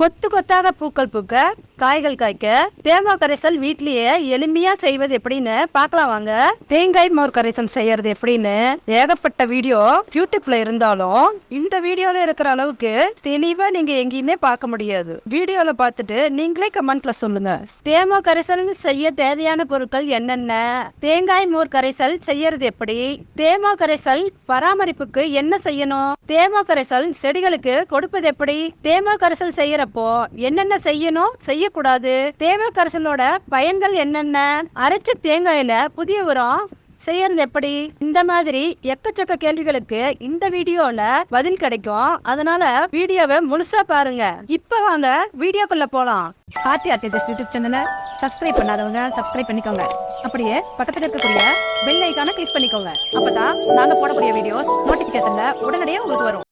கொத்து கொத்தாக பூக்கள் பூக்க காய்கள் காய்க்க தேங்காய் கரைசல் வீட்லயே எளிமையா செய்வது எப்படின்னு பார்க்கலாம் வாங்க. தேங்காய் மோர் கரைசல் செய்யறது எப்படின்னு ஏகப்பட்ட வீடியோ யூடியூப்ல இருந்தாலும் இந்த வீடியோல இருக்கிற அளவுக்கு தெளிவா நீங்க எங்கேயுமே பார்க்க முடியாது. வீடியோல பார்த்துட்டு நீங்களே கமெண்ட்ல சொல்லுங்க. தேங்காய் கரைசல் செய்ய தேவையான பொருட்கள் என்னென்ன? தேங்காய் மோர் கரைசல் செய்யறது எப்படி? தேங்காய் கரைசல் பராமரிப்புக்கு என்ன செய்யணும்? தேங்காய் கரைசல் செடிகளுக்கு கொடுப்பது எப்படி? தேங்காய் கரைசல் செய்யறப்போ என்னென்ன செய்யணும்? செய்யக்கூடாது. தேங்காய் கரைசலோட பயன்கள் என்னென்ன? அரைச்ச தேங்காயில புதிய உரம் செய்யறது எப்படி? இந்த மாதிரி எக்கச்சக்க கேள்விகளுக்கு இந்த வீடியோல பதில் கிடைக்கும். அதனால வீடியோவை முழுசா பாருங்க. இப்ப வாங்க வீடியோக்குள்ள போலாம். ஆர்டி ஆர்டிஜஸ் யூடியூப் சேனலை சப்ஸ்கிரைப் பண்ணாதவங்க சப்ஸ்கிரைப் பண்ணிக்கோங்க. அப்படியே பக்கத்துல இருக்கக்கூடிய பெல் ஐக்கான கிளிக் பண்ணிக்கோங்க. அப்பதான் நாங்க போடக்கூடிய வீடியோஸ் நோட்டிபிகேஷன்ல உடனடியாக உங்களுக்கு வரும்.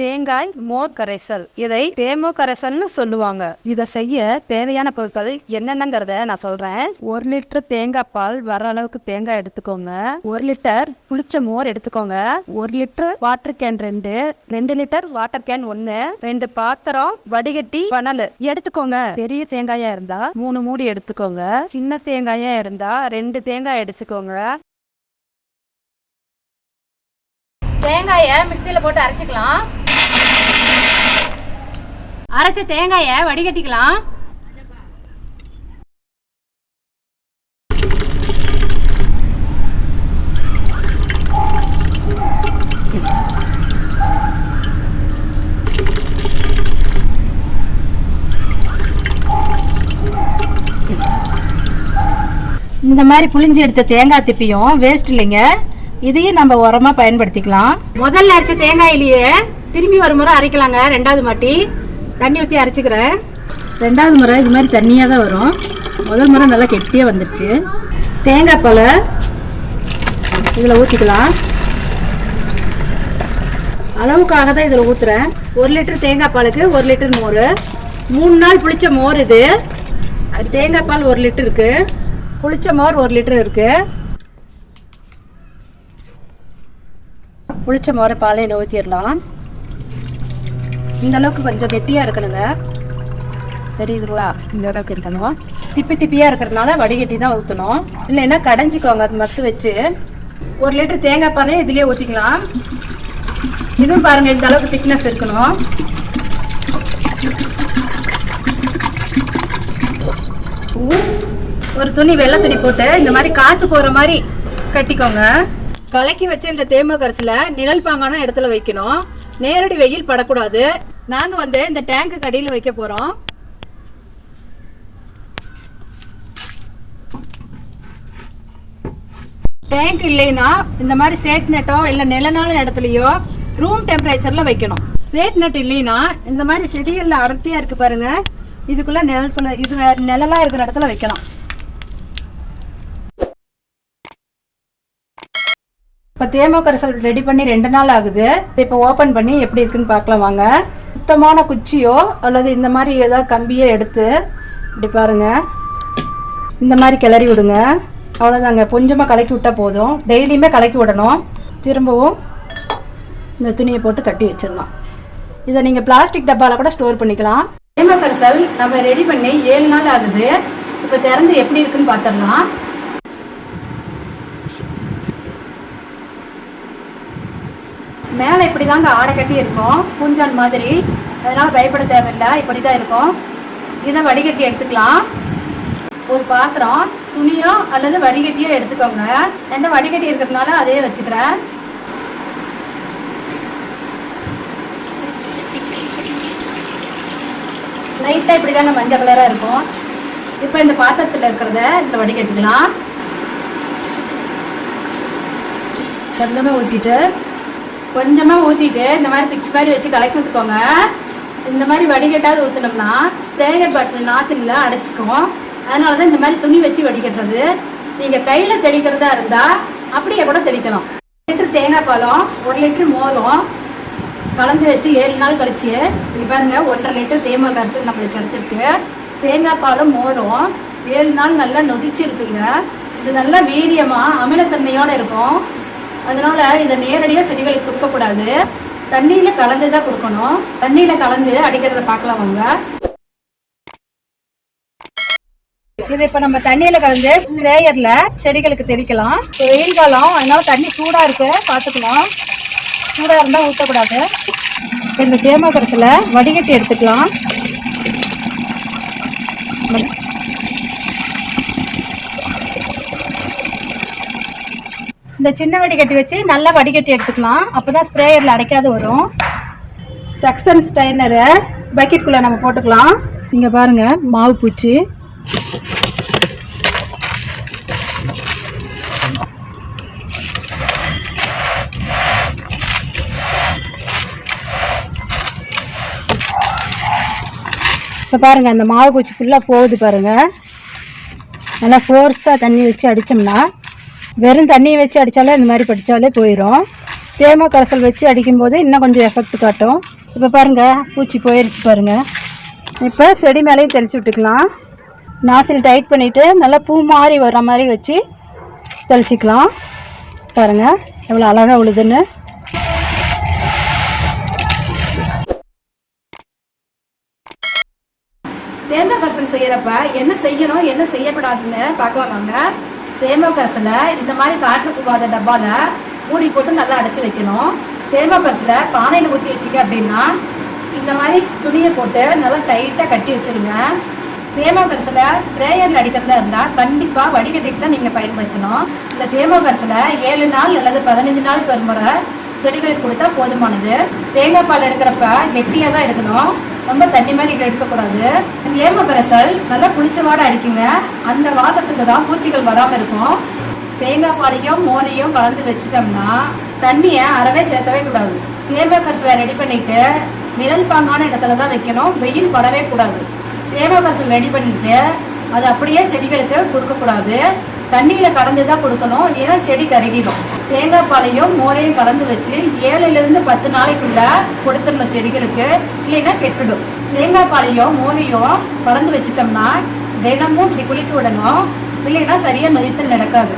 தேங்காய் மோர் கரைசல் இதை தேமோ கரைசல்னு சொல்லுவாங்க. இதை செய்ய தேவையான பொருட்கள் என்னென்னங்கிறத நான் சொல்றேன். ஒரு லிட்டர் தேங்காய் பால் வர அளவுக்கு தேங்காய் எடுத்துக்கோங்க. ஒரு லிட்டர் புளிச்ச மோர் எடுத்துக்கோங்க. ஒரு லிட்டர் வாட்டர் கேன் ரெண்டு. ரெண்டு லிட்டர் வாட்டர் கேன் ஒன்னு. ரெண்டு பாத்திரம் வடிகட்டி பனல் எடுத்துக்கோங்க. பெரிய தேங்காயா இருந்தா மூணு மூடி எடுத்துக்கோங்க. சின்ன தேங்காயா இருந்தா ரெண்டு தேங்காய் எடுத்துக்கோங்க. தேங்காயை மிக்சியில் போட்டு அரைச்சிக்கலாம். அரைச்ச தேங்காயை வடிகட்டிக்கலாம். இந்த மாதிரி புளிஞ்சு எடுத்த தேங்காய் திப்பியும் வேஸ்ட் இல்லைங்க. இதையும் நம்ம உரமா பயன்படுத்திக்கலாம். முதல்ல அரைச்ச தேங்காயிலேயே திரும்பி ஒரு முறை அரைக்கலாங்க ரெண்டாவது மாட்டி தண்ணி ஊற்றி அரைச்சிக்கிறேன். ரெண்டாவது முறை இது மாதிரி தண்ணியாக தான் வரும். முதல் முறை நல்லா கெட்டியாக வந்துருச்சு. தேங்காய் பாலை இதில் ஊற்றிக்கலாம் அளவுக்காக தான் இதில் ஊற்றுறேன் ஒரு லிட்டர் தேங்காய் பாலுக்கு ஒரு லிட்டர் மோர். மூணு நாள் புளிச்ச மோர் இது. அது தேங்காய் பால் ஒரு லிட்டர் இருக்குது புளிச்ச மோர் ஒரு லிட்டர் இருக்குது புளிச்ச மோரை பாலையில் ஊற்றிடலாம் இந்த அளவுக்கு கொஞ்சம் கெட்டியாக இருக்கணுங்க. தெரியுதுங்களா? இந்த அளவுக்கு இருக்கணும்? திப்பி திப்பியாக இருக்கிறதுனால வடிகட்டி தான் ஊற்றணும் இல்லைன்னா கடைஞ்சிக்கோங்க அது மத்து வச்சு. ஒரு லிட்டர் தேங்காய் பாலையும் இதுலேயே ஊற்றிக்கலாம் இதுவும் பாருங்கள் இந்த அளவுக்கு திக்னஸ் இருக்கணும். ஒரு துணி வெள்ளை துணி போட்டு இந்த மாதிரி காத்து போற மாதிரி கட்டிக்கோங்க. கலக்கி வச்ச இந்த தேமகரசில நிழல் பாங்கான இடத்துல வைக்கணும். நேரடி வெயில் படக்கூடாது. நாங்க வந்து இந்த டேங்க் கடியில வைக்க போறோம். டேங்க் இல்லைன்னா இந்த மாதிரி சேட் நெட்டோ இல்ல நிலநாள இடத்துலயோ ரூம் டெம்பரேச்சர்ல வைக்கணும். சேட் நெட் இல்லைன்னா இந்த மாதிரி செடிகள்ல அடர்த்தியா இருக்கு பாருங்க. இதுக்குள்ள நிழல் சொல்ல இது நிழலா இருக்கிற இடத்துல வைக்கலாம். இப்போ தேமோ கரைசல் ரெடி பண்ணி ரெண்டு நாள் ஆகுது. இப்போ ஓப்பன் பண்ணி எப்படி இருக்குன்னு பார்க்கலாம் வாங்க. சுத்தமான குச்சியோ அல்லது இந்த மாதிரி ஏதாவது கம்பியோ எடுத்து இப்படி பாருங்கள் இந்த மாதிரி கிளறி விடுங்க. அவ்வளோதாங்க கொஞ்சமாக கலக்கி விட்டால் போதும். டெய்லியுமே கலக்கி விடணும். திரும்பவும் இந்த துணியை போட்டு கட்டி வச்சிடலாம். இதை நீங்கள் பிளாஸ்டிக் டப்பாவில் கூட ஸ்டோர் பண்ணிக்கலாம். தேமோ கரைசல் நம்ம ரெடி பண்ணி ஏழு நாள் ஆகுது. இப்போ திறந்து எப்படி இருக்குன்னு பார்த்துடலாம் மேலே இப்படி தாங்க ஆடை கட்டி இருக்கும். பூஞ்சான் மாதிரி. அதனால் பயப்பட தேவையில்லை. இப்படி தான் இருக்கும். இதை வடிகட்டி எடுத்துக்கலாம். ஒரு பாத்திரம் துணியோ அல்லது வடிகட்டியோ எடுத்துக்கோங்க. எந்த வடிகட்டி இருக்கிறதுனால அதே வச்சுக்கிறேன். லைட்டாக இப்படி தாங்க மஞ்சள் கலராக இருக்கும். இப்போ இந்த பாத்திரத்தில் இருக்கிறத இதில் வடிகட்டிக்கலாம். கொஞ்சமாக ஊற்றிட்டு கொஞ்சமாக ஊற்றிட்டு இந்த மாதிரி பிச்சு மாதிரி வச்சு கலக்கி வச்சுக்கோங்க இந்த மாதிரி வடிகட்டாவது ஊற்றினோம்னா ஸ்ப்ரேயர் பாட்டில் நாசிலில் அடைச்சிக்கும். அதனால தான் இந்த மாதிரி துணி வச்சு வடிகட்டுறது. நீங்கள் கையில் தெளிக்கிறதா இருந்தால் அப்படியே கூட தெளிக்கலாம். லிட்டர் தேங்காய் பாலும் ஒரு லிட்டர் மோரும் கலந்து வச்சு ஏழு நாள் கழிச்சு இங்க பாருங்க ஒன்றரை லிட்டர் தேங்காய் கரைசல் நம்மளுக்கு கிடச்சிருக்கு தேங்காய் பாலும் மோரும் ஏழு நாள் நல்லா நொதிச்சிருக்குங்க. இது நல்லா வீரியமாக அமிலத்தன்மையோடு இருக்கும். அதனால இதை நேரடியாக செடிகளுக்கு கொடுக்கக்கூடாது. தண்ணியில் கலந்து தான் கொடுக்கணும். தண்ணியில் கலந்து அடிக்கிறத பார்க்கலாம் அவங்க இது இப்ப நம்ம தண்ணியில கலந்து ஸ்ப்ரேயர்ல செடிகளுக்கு தெளிக்கலாம். இப்போ வெயில் காலம் அதனால தண்ணி சூடா இருக்கு. பாத்துக்கலாம் சூடா இருந்தா ஊத்தக்கூடாது. இந்த தேமா கரைசல வடிகட்டி எடுத்துக்கலாம். இந்த சின்ன வடிகட்டி வச்சு நல்லா வடிகட்டி எடுத்துக்கலாம். அப்பதான் ஸ்ப்ரேயரில் அடைக்காத வரும். சக்சன் ஸ்டைனரை பக்கெட்குள்ளே நம்ம போட்டுக்கலாம். இங்கே பாருங்கள் மாவு பூச்சி. இப்போ பாருங்கள் அந்த மாவு பூச்சி ஃபுல்லாக போகுது பாருங்கள் நல்லா ஃபோர்ஸாக தண்ணி வச்சு அடித்தோம்னா வெறும் தண்ணியை வச்சு அடித்தாலே இந்த மாதிரி படித்தாலே போயிடும் தேமா கரைசல் வச்சு அடிக்கும்போது இன்னும் கொஞ்சம் எஃபெக்ட் காட்டும். இப்போ பாருங்கள் பூச்சி போயிடுச்சு பாருங்கள் இப்போ செடி மேலேயும் தெளித்து விட்டுக்கலாம். நாசில் டைட் பண்ணிவிட்டு நல்லா பூ மாதிரி வர்ற மாதிரி வச்சு தெளிச்சிக்கலாம். பாருங்கள் எவ்வளோ அழகாக உழுதுன்னு. தேர்ந்த கரைசல் செய்யறப்ப என்ன செய்யணும் என்ன செய்யக்கூடாதுன்னு பார்க்கலாம் வாங்க. தேமோகாசில் இந்த மாதிரி காற்று புகாத டப்பாவில் மூடி போட்டு நல்லா அடைச்சி வைக்கணும். தேமோகாசில் பானையில் ஊற்றி வச்சுக்க அப்படின்னா இந்த மாதிரி துணியை போட்டு நல்லா டைட்டாக கட்டி வச்சுருங்க. தேமா ஸ்ப்ரேயரில் அடிக்கிறதா இருந்தால் கண்டிப்பாக வடிகட்டிட்டு தான் நீங்கள் பயன்படுத்தணும். இந்த தேமா ஏழு நாள் அல்லது பதினஞ்சு நாளுக்கு ஒரு முறை செடிகளுக்கு கொடுத்தா போதுமானது. தேங்காய் பால் எடுக்கிறப்ப கெட்டியாக தான் எடுக்கணும். ரொம்ப தண்ணி மாதிரி எடுக்கக்கூடாது. இந்த ஏம நல்லா புளிச்ச அடிக்குங்க. அந்த வாசத்துக்கு தான் பூச்சிகள் வராமல் இருக்கும். தேங்காய் பாலையும் மோனையும் கலந்து வச்சிட்டோம்னா தண்ணியை அறவே சேர்த்தவே கூடாது. தேமக்கரசலை ரெடி பண்ணிட்டு நிழல் பாங்கான இடத்துல தான் வைக்கணும். வெயில் படவே கூடாது. தேமக்கரசல் ரெடி பண்ணிட்டு அது அப்படியே செடிகளுக்கு கொடுக்கக்கூடாது. தண்ணியில கலந்து தான் கொடுக்கணும். ஏன்னா செடி கருகிடும். தேங்காய் பாலையும் மோரையும் கலந்து வச்சு ஏழுலேருந்து பத்து நாளைக்குள்ள கொடுத்துடணும் செடிகளுக்கு. இல்லைன்னா கெட்டுடும். தேங்காய் பாலையும் மோரையும் கலந்து வச்சிட்டோம்னா தினமும் இப்படி குளிக்க விடணும். இல்லைன்னா சரியா நொதித்தல் நடக்காது.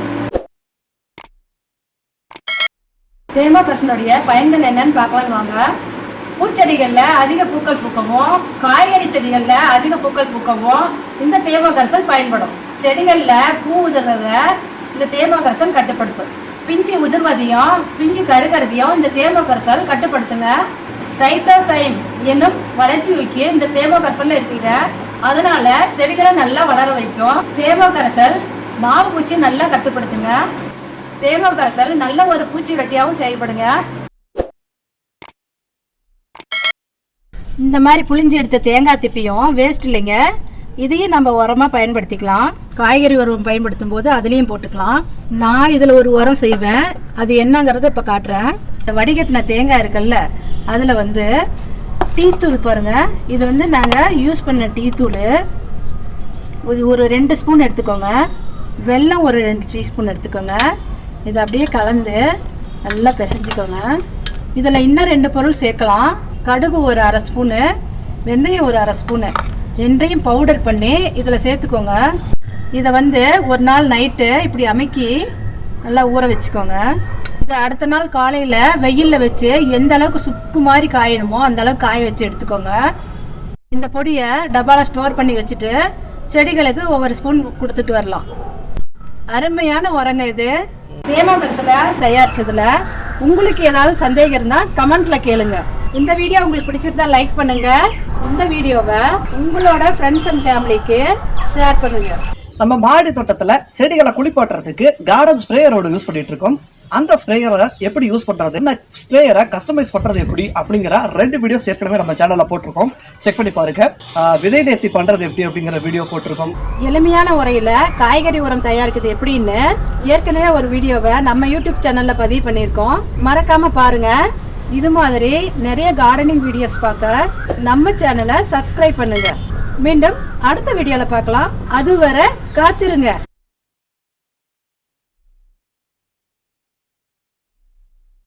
தேங்காய் கரைசலுடைய பயன்கள் என்னன்னு பார்க்கலாம் வாங்க. பூச்செடிகளில் அதிக பூக்கள் பூக்கவும் காய்கறி செடிகளில் அதிக பூக்கள் பூக்கவும் இந்த தேங்காய் பயன்படும். செடிகளில் பூ உதிர்றத இந்த தேங்காய் கட்டுப்படுத்தும். பிஞ்சு உதிர்வதையும் பிஞ்சு கருகிறதையும் இந்த தேங்காய் கட்டுப்படுத்துங்க. சைட்டோசைன் என்னும் வளர்ச்சி ஊக்கி இந்த தேங்காய் இருக்குங்க. அதனால செடிகளை நல்லா வளர வைக்கும். தேங்காய் மாவு பூச்சி நல்லா கட்டுப்படுத்துங்க. தேவகரசல் நல்ல ஒரு பூச்சி வெட்டியாகவும் செயல்படுங்க. இந்த மாதிரி புளிஞ்சு எடுத்த தேங்காய் திப்பியும் வேஸ்ட் இல்லைங்க. இதையும் நம்ம உரமாக பயன்படுத்திக்கலாம். காய்கறி உரம் பயன்படுத்தும் போது அதுலேயும் போட்டுக்கலாம். நான் இதில் ஒரு உரம் செய்வேன். அது என்னங்கிறத இப்போ காட்டுறேன். இந்த வடிகட்டின தேங்காய் இருக்குல்ல அதில் வந்து டீத்தூள் பாருங்கள் பாருங்க. இது வந்து நாங்கள் யூஸ் பண்ண டீத்தூள் ஒரு ஒரு ரெண்டு ஸ்பூன் எடுத்துக்கோங்க. வெல்லம் ஒரு ரெண்டு டீஸ்பூன் எடுத்துக்கோங்க. இதை அப்படியே கலந்து நல்லா பிசைஞ்சிக்கோங்க. இதில் இன்னும் ரெண்டு பொருள் சேர்க்கலாம். கடுகு ஒரு அரை ஸ்பூனு வெந்தயம் ஒரு அரை ஸ்பூனு. ரெண்டையும் பவுடர் பண்ணி இதில் சேர்த்துக்கோங்க. இதை வந்து ஒரு நாள் நைட்டு இப்படி அமைக்கி நல்லா ஊற வச்சுக்கோங்க. இதை அடுத்த நாள் காலையில் வெயிலில் வச்சு எந்த அளவுக்கு சுக்கு மாதிரி காயணுமோ அந்த அளவுக்கு காய வச்சு எடுத்துக்கோங்க. இந்த பொடியை டப்பாவில் ஸ்டோர் பண்ணி வச்சுட்டு செடிகளுக்கு ஒவ்வொரு ஸ்பூன் கொடுத்துட்டு வரலாம். அருமையான உரங்க இது. தேமாகரசில் தயாரித்ததில் உங்களுக்கு ஏதாவது சந்தேகம் இருந்தால் கமெண்ட்டில் கேளுங்கள் இந்த வீடியோ உங்களுக்கு பிடிச்சிருந்தா லைக் பண்ணுங்க. இந்த வீடியோவை உங்களோட ஃப்ரெண்ட்ஸ் அண்ட் ஃபேமிலிக்கு ஷேர் பண்ணுங்க. நம்ம மாடி தோட்டத்துல செடிகளை குளிப்பாட்டுறதுக்கு கார்டன் ஸ்ப்ரேயர் ஒன்று யூஸ் பண்ணிட்டு இருக்கோம். அந்த ஸ்ப்ரேயரை எப்படி யூஸ் பண்றது? இந்த ஸ்ப்ரேயரை கஸ்டமைஸ் பண்றது எப்படி? அப்படிங்கிற ரெண்டு வீடியோஸ் ஏற்கனவே நம்ம சேனல்ல போட்டிருக்கோம். செக் பண்ணி பாருங்க. விதை நேர்த்தி பண்றது எப்படி அப்படிங்கிற வீடியோ போட்டிருக்கோம். எளிமையான முறையில் காய்கறி உரம் தயாரிக்கிறது எப்படின்னு ஏற்கனவே ஒரு வீடியோவை நம்ம யூடியூப் சேனல்ல பதிவு பண்ணியிருக்கோம். மறக்காம பாருங்க. இது மாதிரி நிறைய கார்டனிங் வீடியோஸ் பார்க்க நம்ம சேனலை சப்ஸ்கிரைப் பண்ணுங்க. மீண்டும் அடுத்த வீடியோவில் பார்க்கலாம். அதுவரை காத்திருங்க.